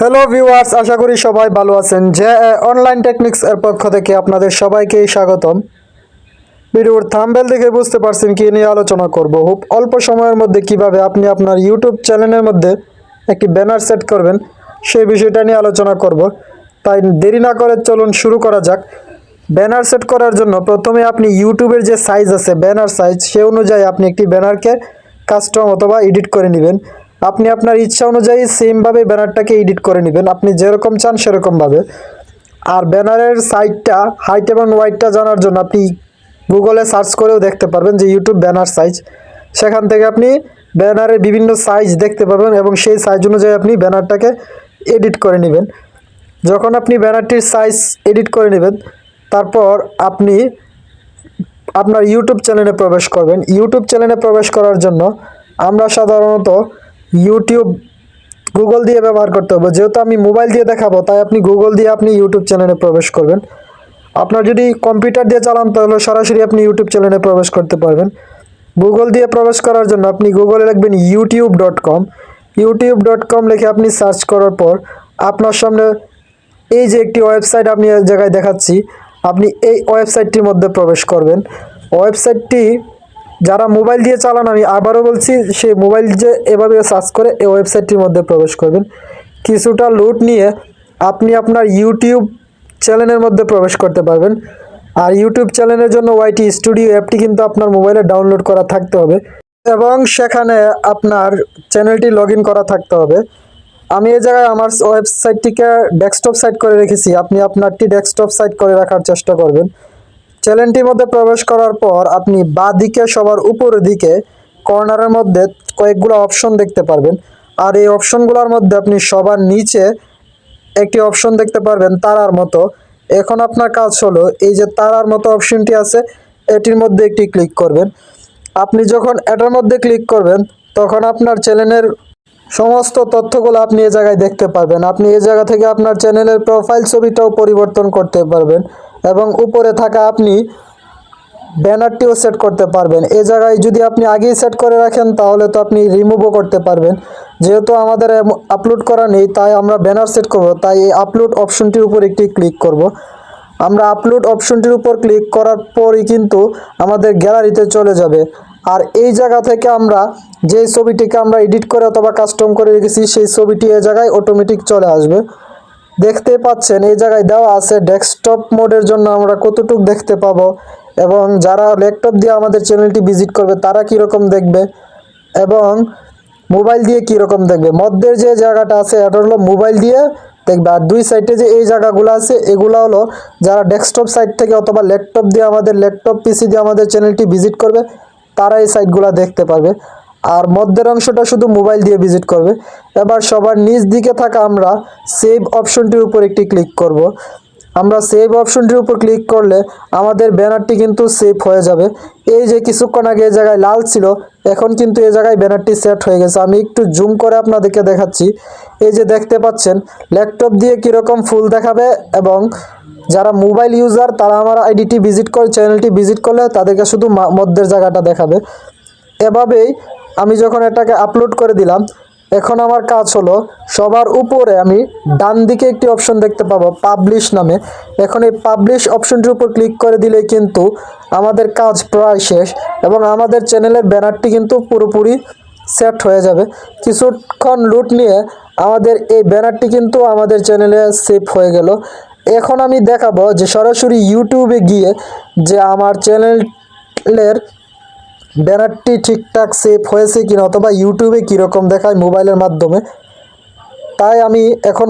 Hello viewers আশা করি সবাই ভালো আছেন। যে অনলাইন টেকনিক্স এর পক্ষ থেকে আপনাদের সবাইকেই স্বাগতম। ভিডিওর থাম্বেল দেখে বুঝতে পারছেন কি নিয়ে আলোচনা করব। খুব অল্প সময়ের মধ্যে কীভাবে আপনি আপনার ইউটিউব চ্যানেলের মধ্যে একটি ব্যানার সেট করবেন, সেই বিষয়টা নিয়ে আলোচনা করব। তাই দেরি না করে চলুন শুরু করা যাক। ব্যানার সেট করার জন্য প্রথমে আপনি ইউটিউবের যে সাইজ আছে ব্যানার সাইজ সে অনুযায়ী আপনি একটি ব্যানারকে কাস্টম অথবা এডিট করে নেবেন। আপনি আপনার ইচ্ছা অনুযায়ী সেমভাবে ব্যানারটাকে এডিট করে নেবেন। আপনি যেরকম চান সেরকমভাবে। আর ব্যানারের সাইজটা হাইট এবং ওয়াইটটা জানার জন্য আপনি গুগলে সার্চ করেও দেখতে পারবেন যে ইউটিউব ব্যানার সাইজ সেখান থেকে আপনি ব্যানারের বিভিন্ন সাইজ দেখতে পাবেন এবং সেই সাইজ অনুযায়ী আপনি ব্যানারটাকে এডিট করে নেবেন। যখন আপনি ব্যানারটির সাইজ এডিট করে নেবেন, তারপর আপনি আপনার ইউটিউব চ্যানেলে প্রবেশ করবেন। ইউটিউব চ্যানেলে প্রবেশ করার জন্য আমরা সাধারণত ইউটিউব গুগল দিয়ে ব্যবহার করতে হবে। যেহেতু আমি মোবাইল দিয়ে দেখাবো, তাই আপনি গুগল দিয়ে আপনি ইউটিউব চ্যানেলে প্রবেশ করবেন। আপনার যদি কম্পিউটার দিয়ে চালান, তাহলে সরাসরি আপনি ইউটিউব চ্যানেলে প্রবেশ করতে পারবেন। গুগল দিয়ে প্রবেশ করার জন্য আপনি গুগলে লিখবেন YouTube dot com YouTube dot com লিখে আপনি সার্চ করার পর, আপনার সামনে এই যে একটি ওয়েবসাইট আপনি জায়গায় দেখাচ্ছি, আপনি এই ওয়েবসাইটটির মধ্যে প্রবেশ করবেন। ওয়েবসাইটটি যারা মোবাইল দিয়ে চালান, আমি আবারও বলছি, সেই মোবাইল যে এভাবে সার্চ করে এই ওয়েবসাইটটির মধ্যে প্রবেশ করবেন। কিছুটা লুট নিয়ে আপনি আপনার ইউটিউব চ্যানেলের মধ্যে প্রবেশ করতে পারবেন। আর ইউটিউব চ্যানেলের জন্য ওয়াইটি স্টুডিও অ্যাপটি কিন্তু আপনার মোবাইলে ডাউনলোড করা থাকতে হবে। এবং সেখানে আপনার চ্যানেলটি লগ করা থাকতে হবে। আমি এই জায়গায় আমার ওয়েবসাইটটিকে ডেস্কটপ সাইট করে রেখেছি। আপনি আপনারটি ডেস্কটপ সাইট করে রাখার চেষ্টা করবেন। চ্যানেলটির মধ্যে প্রবেশ করার পর আপনি বা দিকে সবার উপরের দিকে কর্নারের মধ্যে কয়েকগুলো অপশন দেখতে পারবেন। আর এই অপশনগুলোর মধ্যে আপনি সবার নিচে একটি অপশন দেখতে পারবেন, তারার মতো। এখন আপনার কাজ হলো এই যে তারার মতো অপশনটি আছে, এটির মধ্যে একটি ক্লিক করবেন। আপনি যখন এটার মধ্যে ক্লিক করবেন, তখন আপনার চ্যানেলের সমস্ত তথ্যগুলো আপনি এ জায়গায় দেখতে পারবেন। আপনি এ জায়গা থেকে আপনার চ্যানেলের প্রোফাইল ছবিটাও পরিবর্তন করতে পারবেন। এবং উপরে থাকা আপনি ব্যানারটিও সেট করতে পারবেন। এ জায়গায় যদি আপনি আগেই সেট করে রাখেন, তাহলে তো আপনি রিমুভও করতে পারবেন। যেহেতু আমাদের আপলোড করা নেই, তাই আমরা ব্যানার সেট করব। তাই এই আপলোড অপশনটির উপর একটি ক্লিক করব। আমরা আপলোড অপশনটির উপর ক্লিক করার পরই কিন্তু আমাদের গ্যালারিতে চলে যাবে। আর এই জায়গা থেকে আমরা যেই ছবিটিকে আমরা এডিট করে অথবা কাস্টম করে রেখেছি, সেই ছবিটি এ জায়গায় অটোমেটিক চলে আসবে। দেখতে পাচ্ছেন, এই জায়গায় দেওয়া আছে ডেস্কটপ মোডের জন্য আমরা কতটুক দেখতে পাবো এবং যারা ল্যাপটপ দিয়ে আমাদের চ্যানেলটি ভিজিট করবে, তারা কীরকম দেখবে এবং মোবাইল দিয়ে কীরকম দেখবে? মধ্যের যে জায়গাটা আছে, এটা হলো মোবাইল দিয়ে দেখবে। আর দুই সাইডে যে এই জায়গাগুলো আছে, এগুলো হলো যারা ডেস্কটপ সাইট থেকে অথবা ল্যাপটপ দিয়ে আমাদের ল্যাপটপ পিসি দিয়ে আমাদের চ্যানেলটি ভিজিট করবে, তারা এই সাইটগুলো দেখতে পারবে আর মধ্যের অংশটা শুধু মোবাইল দিয়ে ভিজিট করবে। এবার সবার নিচ দিকে থাকা আমরা সেভ অপশনটির উপর একটি ক্লিক করব। আমরা সেভ অপশনটির উপর ক্লিক করলে আমাদের ব্যানারটি কিন্তু সেভ হয়ে যাবে। এই যে কিছুক্ষণ আগে এই জায়গায় লাল ছিল, এখন কিন্তু এই জায়গায় ব্যানারটি সেট হয়ে গেছে। আমি একটু জুম করে আপনাদেরকে দেখাচ্ছি। এই যে দেখতে পাচ্ছেন, ল্যাপটপ দিয়ে কীরকম ফুল দেখাবে এবং যারা মোবাইল ইউজার, তারা আমার আইডিটি ভিজিট করে, চ্যানেলটি ভিজিট করলে তাদেরকে শুধু মধ্যের জায়গাটা দেখাবে। এভাবেই আমি যখন এটাকে আপলোড করে দিলাম, এখন আমার কাজ হলো, সবার উপরে আমি ডান দিকে একটি অপশন দেখতে পাবো পাবলিশ নামে। এখন এই পাবলিশ অপশনটির উপর ক্লিক করে দিলে কিন্তু আমাদের কাজ প্রায় শেষ এবং আমাদের চ্যানেলের ব্যানারটি কিন্তু পুরোপুরি সেট হয়ে যাবে। কিছুক্ষণ লুট নিয়ে আমাদের এই ব্যানারটি কিন্তু আমাদের চ্যানেলে সেভ হয়ে গেল। এখন আমি দেখাবো যে সরাসরি ইউটিউবে গিয়ে যে আমার চ্যানেলের ব্যানারটি ঠিকঠাক সেভ হয়েছে কিনা অথবা ইউটিউবে কীরকম দেখায় মোবাইলের মাধ্যমে? তাই আমি এখন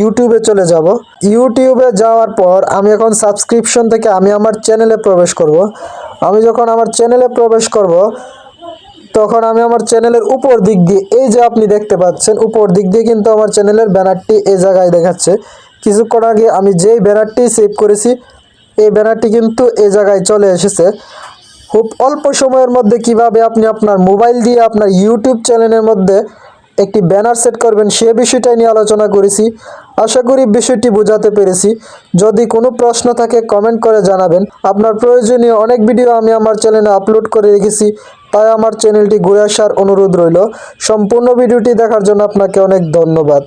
ইউটিউবে চলে যাব। ইউটিউবে যাওয়ার পর আমি এখন সাবস্ক্রিপশন থেকে আমি আমার চ্যানেলে প্রবেশ করব। আমি যখন আমার চ্যানেলে প্রবেশ করব, তখন আমি আমার চ্যানেলের উপর দিক দিয়ে এই যে আপনি দেখতে পাচ্ছেন, উপর দিক দিয়ে কিন্তু আমার চ্যানেলের ব্যানারটি এই জায়গায় দেখাচ্ছে। কিছুক্ষণ আগে আমি যেই ব্যানারটি সেভ করেছি, এই ব্যানারটি কিন্তু এই জায়গায় চলে এসেছে। খুব অল্প সময়ের মধ্যে কীভাবে আপনি আপনার মোবাইল দিয়ে আপনার ইউটিউব চ্যানেলের মধ্যে একটি ব্যানার সেট করবেন সে বিষয়টাই নিয়ে আলোচনা করেছি। আশা করি বিষয়টি বোঝাতে পেরেছি। যদি কোনো প্রশ্ন থাকে কমেন্ট করে জানাবেন। আপনার প্রয়োজনীয় অনেক ভিডিও আমি আমার চ্যানেলে আপলোড করে রেখেছি, তাই আমার চ্যানেলটি ঘুরে আসার অনুরোধ রইল। সম্পূর্ণ ভিডিওটি দেখার জন্য আপনাকে অনেক ধন্যবাদ।